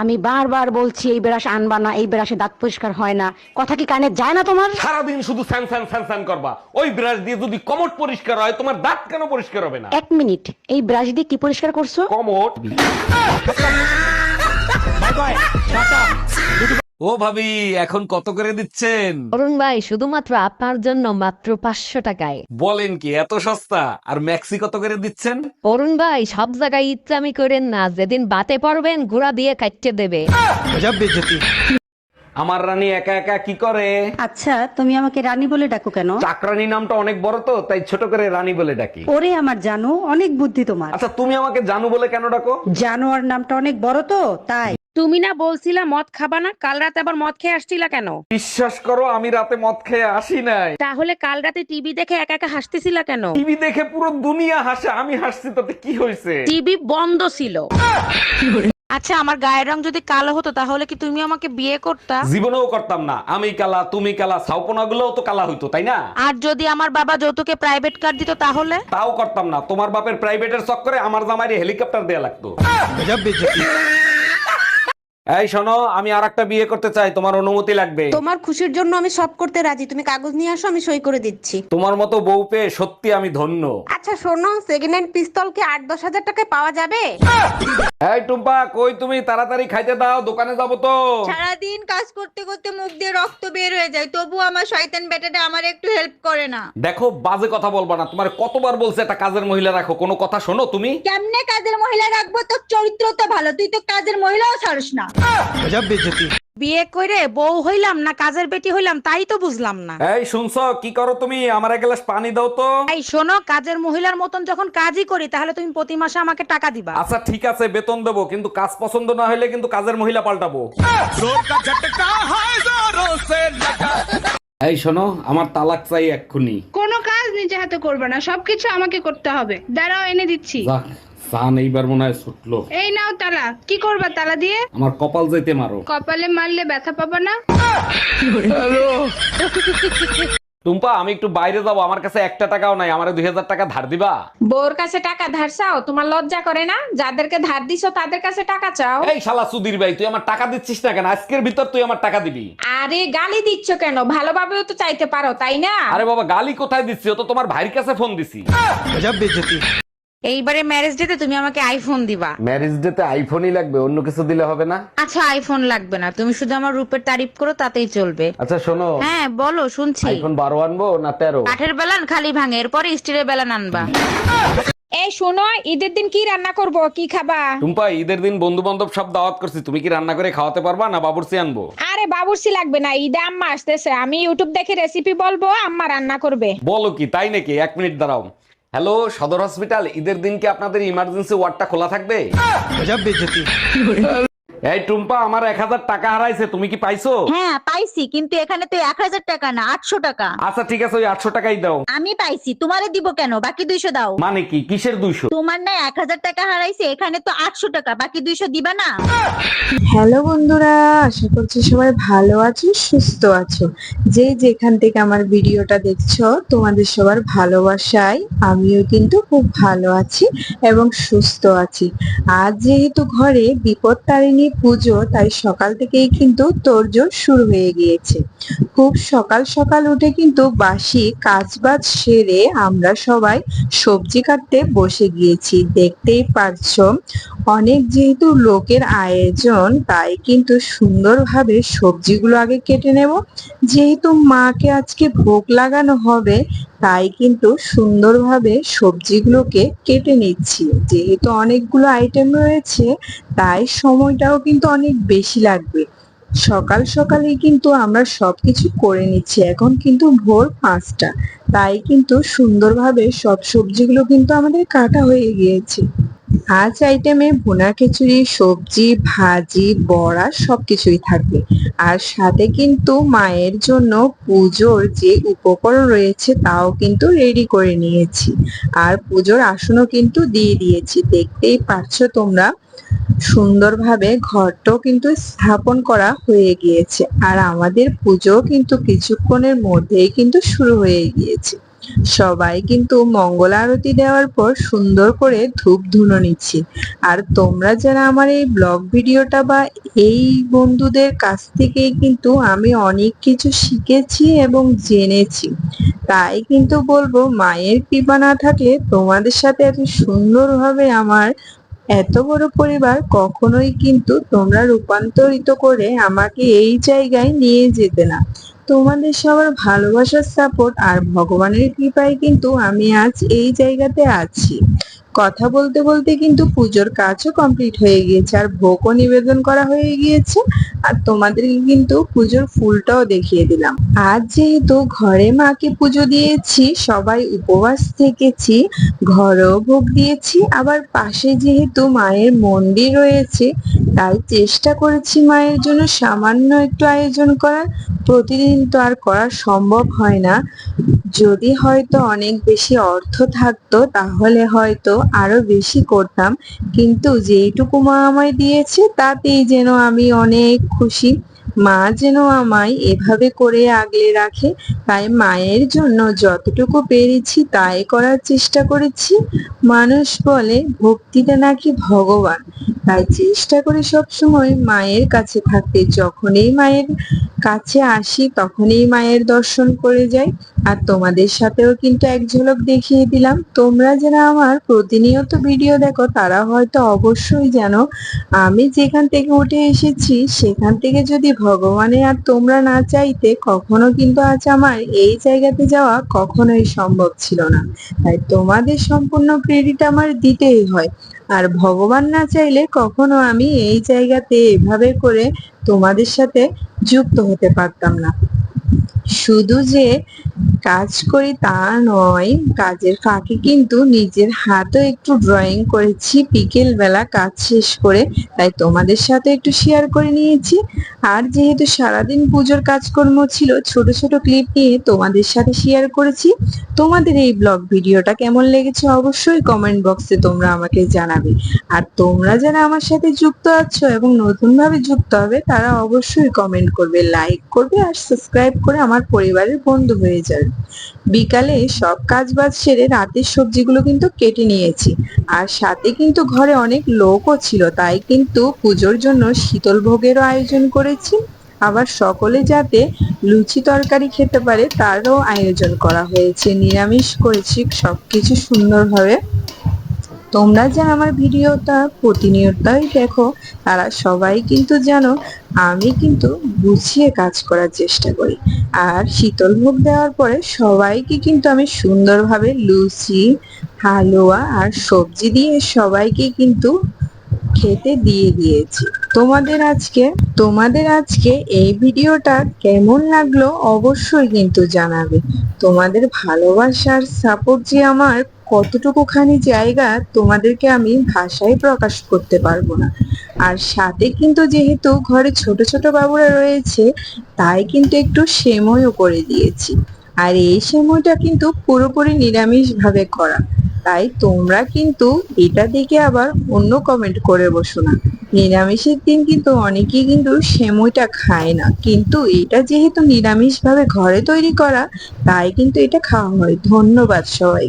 আমি বারবার বলছি এই ব্রাশ আনবা না এই ব্রাশে দাঁত পরিষ্কার হয় না। কথা কি কানে যায় না তোমার? সারাদিন শুধু স্যান স্যান স্যান স্যান করবা। ওই ব্রাশ দিয়ে যদি কমট পরিষ্কার হয় তোমার দাঁত কেন পরিষ্কার হবে না? এক মিনিট এই ব্রাশ দিয়ে কি পরিষ্কার করছ? কমট। ও ভাবি এখন কত করে দিচ্ছেন? অরুণ ভাই শুধুমাত্র আপনার জন্য মাত্র পাঁচশো টাকায়। বলেন কি এত সস্তা? আর ম্যাক্সি কত করে দিচ্ছেন? অরুণ ভাই সব জায়গায় ইচ্ছামি করেন না যেদিন বাতে পড়বেন ঘোড়া দিয়ে কাটতে দেবে। আমার রানী একা একা কি করে? আচ্ছা তুমি আমাকে রানী বলে ডাকো কেন? চাকরানী নামটা অনেক বড় তো তাই ছোট করে রানী বলে ডাকি। ওরে আমার জানো অনেক বুদ্ধি তোমার। আচ্ছা তুমি আমাকে জানু বলে কেন ডাকো? জানোয়ার নামটা অনেক বড় তো তাই। তুমি না বলছিলা মদ খাবা না কাল রাতে আবার মদ খেয়ে আসছিলা কেন? বিশ্বাস করো আমি রাতে মদ খেয়ে আসি নাই। তাহলে কাল রাতে টিভি দেখে একা একা হাসতেছিলা কেন? টিভি দেখে পুরো দুনিয়া হাসে আমি হাসছি তাতে কি হয়েছে টিভি বন্ধ ছিল। আচ্ছা আমার গায়ের রং যদি কালো হতো তাহলে কি তুমি আমাকে বিয়ে করতা? জীবনেও করতাম না। আমি কালা তুমি কালা সাউপনা গুলোও তো কালা হইতো তাই না? আর যদি আমার বাবা যৌতুকে প্রাইভেট কার দিত তাহলে? তাও করতাম না। তোমার বাপের প্রাইভেটের চক্করে আমার জামাইরে হেলিকপ্টার দেয়া লাগতো। এই শোনো আমি আর একটা বিয়ে করতে চাই তোমার অনুমতি লাগবে। তোমার খুশির জন্য আমি সব করতে রাজি। তুমি কাগজ নিয়ে আসো আমি সই করে দিচ্ছি। তোমার মতো বউ পেয়ে সত্যি আমি ধন্য। আচ্ছা শোনো সেকেন্ড হ্যান্ড পিস্তল কি আট দশ হাজার টাকায় পাওয়া যাবে? এই টুম্পা কই তুমি? তাড়াতাড়ি খাইতে দাও দোকানে যাব তো। সারাদিন কাজ করতে করতে মুখ দিয়ে রক্ত বের হয়ে যায় তবু আমার শয়তান বেটাটা আমার একটু হেল্প করে না। দেখো বাজে কথা বলবা না। তোমার কতবার বলছে একটা কাজের মহিলা রাখো কোনো কথা শোনো তুমি? কেমনে কাজের মহিলা রাখব? তোর চরিত্র তো ভালো তুই তো কাজের মহিলাও ছাড়স না। বিয়ে করে বউ হইলাম না কাজের বেটি হইলাম তাই তো বুঝলাম না। এই শুনছো কি করো তুমি? আমার এক গ্লাস পানি দাও তো। এই শোনো কাজের মহিলার মতন যখন কাজই করি তাহলে তুমি প্রতি মাসে আমাকে টাকা দিবা। আচ্ছা ঠিক আছে বেতন দেবো কিন্তু কাজ পছন্দ না হলে কিন্তু কাজের মহিলা পাল্টাবো। এই শোনো আমার তালাক চাই এক্ষুনি। কোনো কাজ নিজে হাতে করবে না সবকিছু আমাকে করতে হবে। দাঁড়াও এনে দিচ্ছি। সান এইবার মনে হয় ছুটলো। এই নাও তালা কি করবা তালা দিয়ে? আমার কপাল যাইতে মারো। কপালে মারলে ব্যথা পাবা না? টুম্পা আমি একটু বাইরে যাব আমার কাছে একটা টাকাও নাই আমার দুই হাজার টাকা ধার দিবা? বউর কাছে টাকা ধার চাও তোমার লজ্জা করে না? যাদেরকে ধার দিছো তাদের কাছে টাকা চাও। এই শালা সুধীর ভাই তুই আমার টাকা দিচ্ছিস না কেন? আজকের ভিতর তুই আমার টাকা দিবি। আরে গালি দিচ্ছ কেন? ভালোভাবেও তো চাইতে পারো তাই না? আরে বাবা গালি কোথায় দিচ্ছি? ও তো তোমার ভাইয়ের কাছে ফোন দিছি। এইবারে ম্যারেজ ডেতে তুমি আমাকে আইফোন দিবা। ম্যারেজ ডে তে আইফোনই লাগবে অন্য কিছু দিলে হবে না? আচ্ছা আইফোন লাগবে না। তুমি শুধু আমার রূপের তারিফ করো তাতেই চলবে। আচ্ছা শোনো। হ্যাঁ বলো শুনছি। আইফোন বারো আনব না তেরো? কাঠের বেলান খালি ভাঙে এরপরে স্টিলের বেলান আনবা। এই শোনো ঈদের দিন কি রান্না করব কি খাবা? টুম্পা ঈদের দিন বন্ধু বান্ধব সব দাওয়াত করছি তুমি কি রান্না করে খাওয়াতে পারবা না বাবুর্চি আনব? আরে বাবুর্চি লাগবে না ঈদে আম্মা আসতেছে আমি ইউটিউব দেখে রেসিপি বলব আম্মা রান্না করবে। বলো কি তাই নাকি? এক মিনিট দাঁড়াও। হ্যালো সদর হসপিটাল ঈদের দিন কি আপনাদের ইমার্জেন্সি ওয়ার্ডটা খোলা থাকবে? এই টুম্পা আমার এক হাজার টাকা হারাইছে তুমি কি পাইছো? হ্যাঁ পাইছি কিন্তু এখানে তো এক হাজার টাকা না আটশো টাকা। আচ্ছা ঠিক আছে ওই আটশো টাকাই দাও। আমি পাইছি তোমারে দিব কেন? বাকি দুইশো দাও। মানে কি? কিসের দুইশো? তোমার না এক হাজার টাকা হারাইছে এখানে তো আটশো টাকা বাকি দুইশো দিবা না? হ্যালো বন্ধুরা আশা করছি সবাই ভালো আছো সুস্থ আছো। যে যেখান থেকে আমার ভিডিওটা দেখছ তোমাদের সবার ভালোবাসায় আমিও কিন্তু খুব ভালো আছি এবং সুস্থ আছি। আজ যেহেতু ঘরে বিপদ তারিণী পুজো, তাই সকাল থেকেই কিন্তু তোড়জোড় শুরু হয়ে গিয়েছে। খুব সকাল সকাল উঠে কিন্তু বাসি কাজবাজ সেরে আমরা সবাই সবজি কাটতে বসে গিয়েছি। দেখতেই পারছ, অনেক যেহেতু লোকের আয়োজন, তাই কিন্তু সুন্দরভাবে সবজিগুলো আগে কেটে নেব। যেহেতু মাকে আজকে ভোগ লাগানো হবে তাই কিন্তু সুন্দরভাবে সবজিগুলোকে কেটে নিচ্ছি। যেহেতু অনেকগুলো আইটেম রয়েছে, তাই সময়টাও কিন্তু অনেক বেশি লাগবে। সকাল সকালেই কিন্তু আমরা সব কিছু করে নিচ্ছি। এখন কিন্তু ভোর পাঁচটা। তাই কিন্তু সুন্দরভাবে সব সবজিগুলো কিন্তু আমাদের কাটা হয়ে গিয়েছে। আজ আইটেমে ভুনা খিচুড়ি, সবজি, ভাজি, বড়া সব কিছুই থাকবে। আর সাথে কিন্তু মায়ের জন্য পুজোর যে উপকরণ রয়েছে তাও কিন্তু রেডি করে নিয়েছি। আর পুজোর আসনও কিন্তু দিয়ে দিয়েছি। দেখতেই পারছ তোমরা সুন্দরভাবে ঘরটাও কিন্তু স্থাপন করা হয়ে গিয়েছে। আর আমাদের পুজো কিন্তু কিছুক্ষণের মধ্যেই কিন্তু শুরু হয়ে গিয়েছে। সবাই কিন্তু মঙ্গল আরতি দেওয়ার পর সুন্দর করে ধূপ ধুনো নিচ্ছি। আর তোমরা যারা আমার এই ব্লগ ভিডিওটা বা এই বন্ধুদের কাছ থেকেই কিন্তু আমি অনেক কিছু শিখেছি এবং জেনেছি। তাই কিন্তু বলব, মায়ের কৃপা না থাকলে তোমাদের সাথে এত সুন্দরভাবে আমার এত বড় পরিবার কখনোই কিন্তু তোমরা রূপান্তরিত করে আমাকে এই জায়গায় নিয়ে যেতে না। তোমাদের সবার ভালোবাসার সাপোর্ট আর ভগবানের কৃপায় কিন্তু আমি আজ এই জায়গাতে আছি। কথা বলতে বলতে কিন্তু পুজোর কাজও কমপ্লিট হয়ে গিয়েছে, আর ভোগও নিবেদন করা হয়ে গিয়েছে, আর তোমাদেরকে কিন্তু পুজোর ফুলটাও দেখিয়ে দিলাম। আজ যেহেতু ঘরে মাকে পুজো দিয়েছি, সবাই উপবাস থেকেছি, ঘরেও ভোগ দিয়েছি, আবার পাশে যেহেতু মায়ের মন্দির রয়েছে, তাই চেষ্টা করেছি মায়ের জন্য সামান্য একটু আয়োজন করার। প্রতিদিন তো আর করা সম্ভব হয় না। যদি হয়তো অনেক বেশি অর্থ থাকতো, তাহলে হয়তো আরও বেশি করতাম। কিন্তু যেইটুকু মা আমায় দিয়েছে, তাতেই যেন আমি অনেক খুশি। মা যেন আমায় এভাবে করে আগলে রাখে, তাই মায়ের জন্য যতটুকু পেরেছি তাই করার চেষ্টা করেছি। মানুষ বলে, ভক্তিটা নাকি ভগবান। তাই চেষ্টা করি সবসময় মায়ের কাছে থাকতে। যখনই মায়ের কাছে আসি, তখনই মায়ের দর্শন করে যাই। আর তোমাদের সাথেও কিন্তু এক ঝলক দেখিয়ে দিলাম। তোমরা যারা আমার প্রতিনিয়ত ভিডিও দেখো, তারা হয়তো অবশ্যই জানো, আমি যেখান থেকে উঠে এসেছি, সেখান থেকে যদি ভগবানে আর তোমরা না চাইতে, কখনো কিন্তু আজ আমার এই জায়গাতে যাওয়া কখনোই সম্ভব ছিল না। তাই তোমাদের সম্পূর্ণ ক্রেডিট আমার দিতেই হয়। আর ভগবান না চাইলে কখনো আমি এই জায়গাতে এভাবে করে তোমাদের সাথে যুক্ত হতে পারতাম না। শুধু যে কাজ করি তা নয়। কাজের ফাঁকে কিন্তু নিজের হাতও একটু ড্রয়িং করেছি। বিকেল বেলা কাজ শেষ করে তাই তোমাদের সাথে একটু শেয়ার করে নিয়েছি। আর যেহেতু সারাদিন পুজোর কাজকর্ম ছিল, ছোট ছোট ক্লিপ নিয়ে তোমাদের সাথে শেয়ার করেছি। তোমাদের এই ব্লগ ভিডিওটা কেমন লেগেছে অবশ্যই কমেন্ট বক্সে তোমরা আমাকে জানাবে। আর তোমরা যারা আমার সাথে যুক্ত আছো এবং নতুন ভাবে যুক্ত হবে, তারা অবশ্যই কমেন্ট করবে লাইক করবে আর সাবস্ক্রাইব করে আমার পরিবারের বন্ধু হয়ে যাবে। বিকালে সব কাজ বাজ সেরে রাতের সবজিগুলো কিন্তু কেটে নিয়েছি। আর সাথে কিন্তু ঘরে অনেক লোকও ছিল, তাই কিন্তু পুজোর জন্য শীতল ভোগেরও আয়োজন করেছি। আবার সকলে যাতে লুচি তরকারি খেতে পারে তারও আয়োজন করা হয়েছে। নিরামিষ করেছি, সবকিছু সুন্দরভাবে। তোমরা যারা আমার ভিডিওটা প্রতিনিয়তই দেখো, তারা সবাই কিন্তু জানো, আমি কিন্তু গুছিয়ে কাজ করার চেষ্টা করি। আর শীতল ভোগ দেওয়ার পরে সবাইকে কিন্তু আমি সুন্দরভাবে লুচি, হালুয়া আর সবজি দিয়ে সবাইকে কিন্তু খেতে দিয়ে দিয়েছি। তোমাদের আজকে তোমাদের আজকে এই ভিডিওটা কেমন লাগল অবশ্যই কিন্তু জানাবে। তোমাদের ভালোবাসার সাপোর্ট যে আমার কতটুকুখানি জায়গা তোমাদেরকে আমি ভাষায় প্রকাশ করতে পারব না। আর সাথে কিন্তু যেহেতু ঘরে ছোট ছোট বাবুরা রয়েছে, তাই কিন্তু একটু সেময়ও করে দিয়েছি। আর এই সেময়টা কিন্তু পুরোপুরি নিরামিষ ভাবে করা। তাই তোমরা কিন্তু এটা দেখে আবার অন্য কমেন্ট করে বসো না। নিরামিষের দিন কিন্তু অনেকেই কিন্তু সেময়টা খায় না। কিন্তু এটা যেহেতু নিরামিষ ভাবে ঘরে তৈরি করা, তাই কিন্তু এটা খাওয়া হয়। ধন্যবাদ সবাই